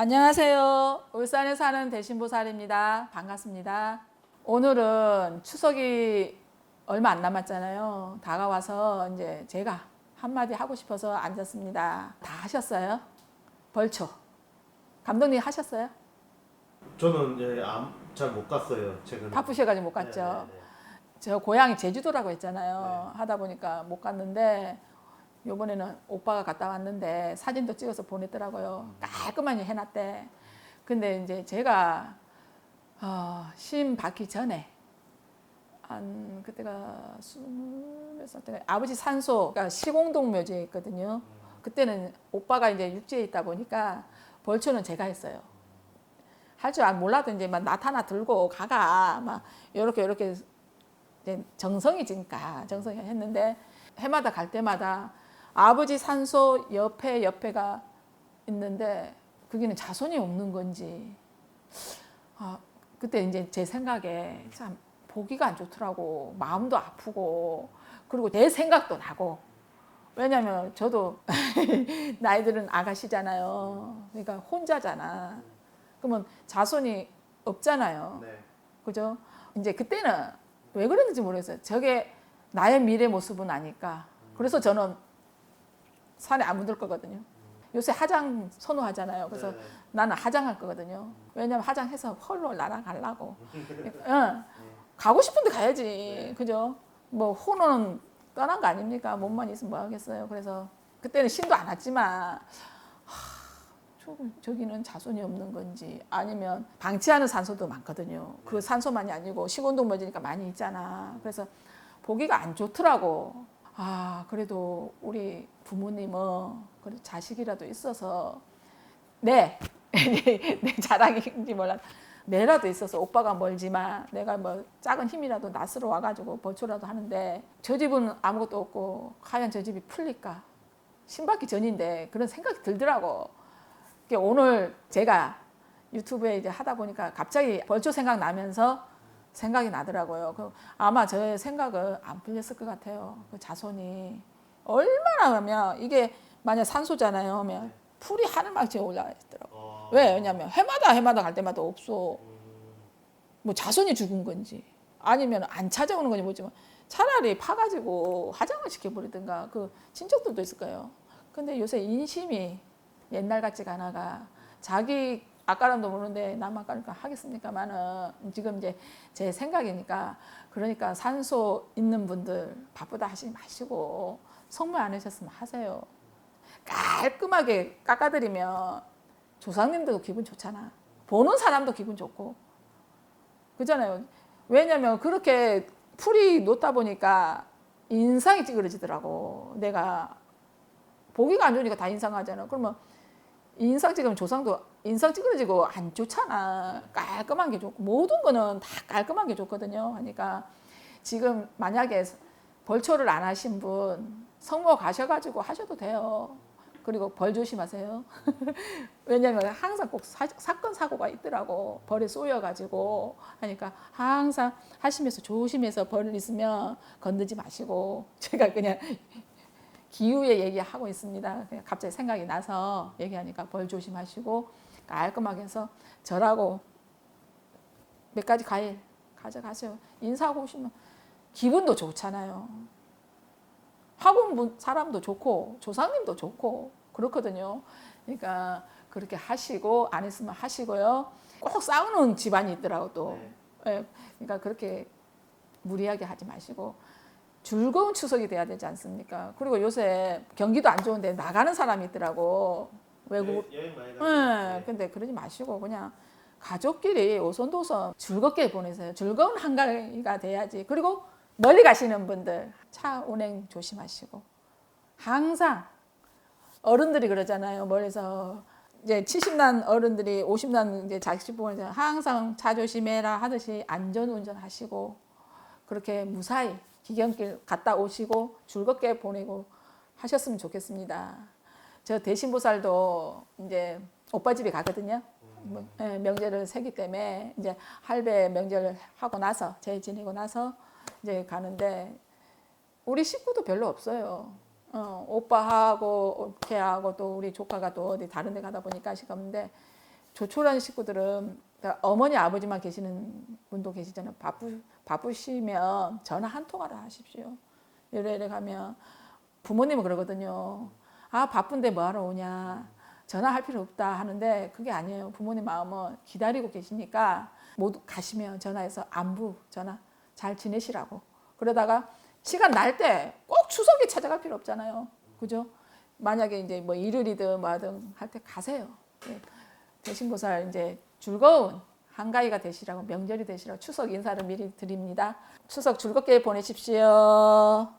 안녕하세요. 울산에 사는 대신보살입니다. 반갑습니다. 오늘은 추석이 얼마 안 남았잖아요. 다가와서 이제 제가 한마디 하고 싶어서 앉았습니다. 다 하셨어요? 벌초. 감독님 하셨어요? 저는 예, 잘못 갔어요. 최근에. 바쁘셔가지고 못 네, 갔죠. 네, 네. 저 고향이 제주도라고 했잖아요. 하다 보니까 못 갔는데 요번에는 오빠가 갔다 왔는데 사진도 찍어서 보냈더라고요. 깔끔하게 해놨대. 근데 이제 제가 어, 심 받기 전에 한 그때가 스물 몇살 때 아버지 산소 그러니까 시공동 묘지에 있거든요. 그때는 오빠가 이제 육지에 있다 보니까 벌초는 제가 했어요. 할 줄 몰라도 이제 막 나타나 들고 가가 막 요렇게 이제 정성이 지니까 정성이 했는데 해마다 갈 때마다 아버지 산소 옆에 옆에가 있는데 거기는 자손이 없는 건지 아 그때 이제 제 생각에 참 보기가 안 좋더라고 마음도 아프고 그리고 내 생각도 나고 왜냐면 저도 나이들은 아가씨잖아요 그러니까 혼자잖아 그러면 자손이 없잖아요 네. 그죠? 이제 그때는 왜 그랬는지 모르겠어요. 저게 나의 미래 모습은 아닐까. 그래서 저는 산에 안 묻을 거거든요. 요새 화장 선호하잖아요. 그래서 네, 네. 나는 화장할 거거든요. 왜냐면 화장해서 헐로 나랑 가려고. 응. 가고 싶은데 가야지. 네. 그죠? 뭐 혼호는 떠난 거 아닙니까? 몸만 있으면 뭐 하겠어요. 그래서 그때는 신도 안 왔지만 저, 저기는 자손이 없는 건지 아니면 방치하는 산소도 많거든요. 그 산소만이 아니고 식온동 묘지니까 많이 있잖아. 그래서 보기가 안 좋더라고. 아 그래도 우리 부모님은 그래 자식이라도 있어서 네, 내 자랑인지 몰라. 내라도 있어서 오빠가 멀지만 내가 뭐 작은 힘이라도 낯으로 와가지고 벌초라도 하는데 저 집은 아무것도 없고 과연 저 집이 풀릴까? 신받기 전인데 그런 생각이 들더라고. 오늘 제가 유튜브에 이제 하다 보니까 갑자기 벌초 생각 나면서 생각이 나더라고요. 그 아마 저의 생각은 안 풀렸을 것 같아요. 그 자손이 얼마나 하면 이게 만약 산소잖아요. 하면 풀이 하늘만치 올라가 있더라고. 어, 왜? 왜냐면 해마다 해마다 갈 때마다 없어. 뭐 자손이 죽은 건지 아니면 안 찾아오는 건지 모르지만 차라리 파가지고 화장을 시켜버리든가 그 친척들도 있을 거예요. 근데 요새 인심이 옛날 같지가 않아가 자기 아까랑도 모르는데 남 아까니까 하겠습니까만은 지금 이제 제 생각이니까 그러니까 산소 있는 분들 바쁘다 하시지 마시고 성물 안 하셨으면 하세요. 깔끔하게 깎아드리면 조상님들도 기분 좋잖아. 보는 사람도 기분 좋고. 그잖아요. 왜냐면 그렇게 풀이 놓다 보니까 인상이 찌그러지더라고. 내가 보기가 안 좋으니까 다 인상하잖아. 그러면 인상 찍으면 조상도 인상 찌그러지고 안 좋잖아. 깔끔한 게 좋고 모든 거는 다 깔끔한 게 좋거든요. 하니까 지금 만약에 벌초를 안 하신 분 성모 가셔가지고 하셔도 돼요. 그리고 벌 조심하세요. 왜냐면 항상 꼭 사, 사건 사고가 있더라고. 벌에 쏘여가지고 하니까 항상 하시면서 조심해서 벌 있으면 건드지 마시고 제가 그냥 기후의 얘기하고 있습니다. 그냥 갑자기 생각이 나서 얘기하니까 벌 조심하시고 깔끔하게 해서 절하고 몇 가지 과일 가져가세요. 인사하고 오시면 기분도 좋잖아요. 학원 분- 사람도 좋고 조상님도 좋고 그렇거든요. 그러니까 그렇게 하시고 안 했으면 하시고요. 꼭 싸우는 집안이 있더라고 또. 네. 예, 그러니까 그렇게 무리하게 하지 마시고 즐거운 추석이 돼야 되지 않습니까? 그리고 요새 경기도 안 좋은데 나가는 사람이 있더라고 외국. 여- 여행 많이 예, 가요. 근데 그러지 마시고 그냥 가족끼리 오손도손 즐겁게 보내세요. 즐거운 한가위가 돼야지. 그리고 멀리 가시는 분들 차 운행 조심하시고 항상 어른들이 그러잖아요. 멀리서 이제 70난 어른들이 50난 이제 자식 이제 항상 차 조심해라 하듯이 안전 운전하시고 그렇게 무사히 기경길 갔다 오시고 즐겁게 보내고 하셨으면 좋겠습니다. 저 대신보살도 이제 오빠 집에 가거든요. 뭐, 예, 명절을 세기 때문에 이제 할배 명절 하고 나서 제 지내고 나서 이제 가는데 우리 식구도 별로 없어요. 어, 오빠하고 걔하고 또 우리 조카가 또 어디 다른 데 가다 보니까 시가 없는데 조촐한 식구들은 그러니까 어머니 아버지만 계시는 분도 계시잖아요. 바쁘 바쁘시면 전화 한 통화를 하십시오. 이래 이래 가면 부모님은 그러거든요. 아 바쁜데 뭐하러 오냐. 전화할 필요 없다 하는데 그게 아니에요. 부모님 마음은 기다리고 계시니까 모두 가시면 전화해서 안부 전화 잘 지내시라고. 그러다가 시간 날 때 꼭 추석에 찾아갈 필요 없잖아요. 그죠? 만약에 이제 뭐 일요일이든 뭐하든 할 때 가세요. 예. 대신보살 이제 즐거운 한가위가 되시라고 명절이 되시라고 추석 인사를 미리 드립니다. 추석 즐겁게 보내십시오.